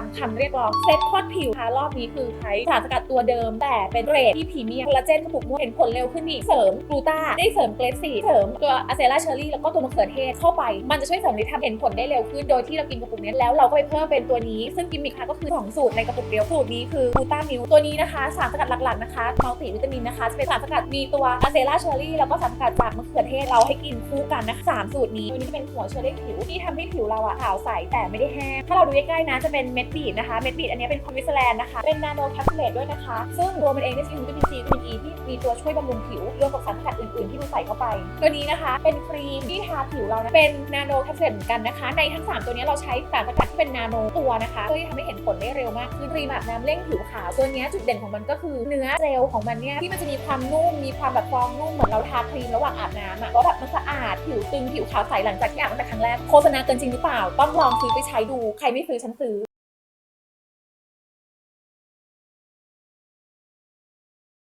ามคำเรียกร้องเซ็ตโคตรผิวค่ะรอบนี้คือใช้สารสกัดตัวเดิม แต่เป็นเกรดที่พรีเมียมคอลลาเจนกระปุกม่วงเห็นผลเร็วขึ้นอีกเสริมกลูตาได้เสริมเกรดสีเสริมตัวอะเซลาเชอรี่แล้วก็ตัวมะเขือเทศเข้าไป มันจะช่วยเสริมฤทธิ์ทำเห็นผลได้เร็วขึ้นโดยที่เรากินกระปุกนี้แล้วเราก็ไปเพิ่มเป็นตัวนี้ ซึ่งกิมมิคค่ะก็คือสองสูตรในกระปุกเดียวสูตรนี้คือกลูตามิลตัวนี้นะคะสารสกัดหลักๆนะคะมัลติวิตามินนะคะจะเป็นสารสกัดมีตัวอะเซลาเชอรี่แล้วก็สารสกัดจากมะเขือเทศเราให้กินคู่กันนะคะสามสูตรนี้ตัวนี้จะเป็นหัวเชอรี่ผิวที่ทำให้ผิวเราอะขาวใสแต่ไม่ได้แห้งถ้าเราดูใกล้ๆนะจะเป็นเม็ดบีดนะคะ เม็ดบีดอันนี้เป็นคอมมิสแลนนะคะ เป็นนาโนแคปซูลด้วยนะคะ ซึ่งตัวมันเองเนี่ยจะมีวิตามินซีวิตามินอีที่มีตัวช่วยบำรุงผิวรวมกับสารสกัดอื่นๆ ที่เราใส่เข้าไป ตัวนี้นะคะ เป็นครีมที่ทาผิวเรานะเป็นนาโนแคปซูลเหมือนกันนะคะ ในทั้ง 3 ตัวนี้เราใช้สารสกัดที่เป็นนาโนตัวนะคะเพื่อที่ทำให้เห็นผลได้เร็วมากคือครีมอาบน้ำเร่งผิวขาวตัวนี้จุดเด่นของมันก็คือเนื้อเจลของมันเนี่ยที่มันจะมีความนุ่มมีความแบบฟองนุ่มเหมือนเราทาครีมระหว่างอาบน้ำอะแล้วแบบมันสะอาดผิวตึงผิวขาวใสหลังจากที่อาบน้ำแต่ครั้งแรกโฆษณาเกินจริงหรือเปล่าต้องลองซื้อไปใช้ดูใครไม่ซื้อฉันซื้อ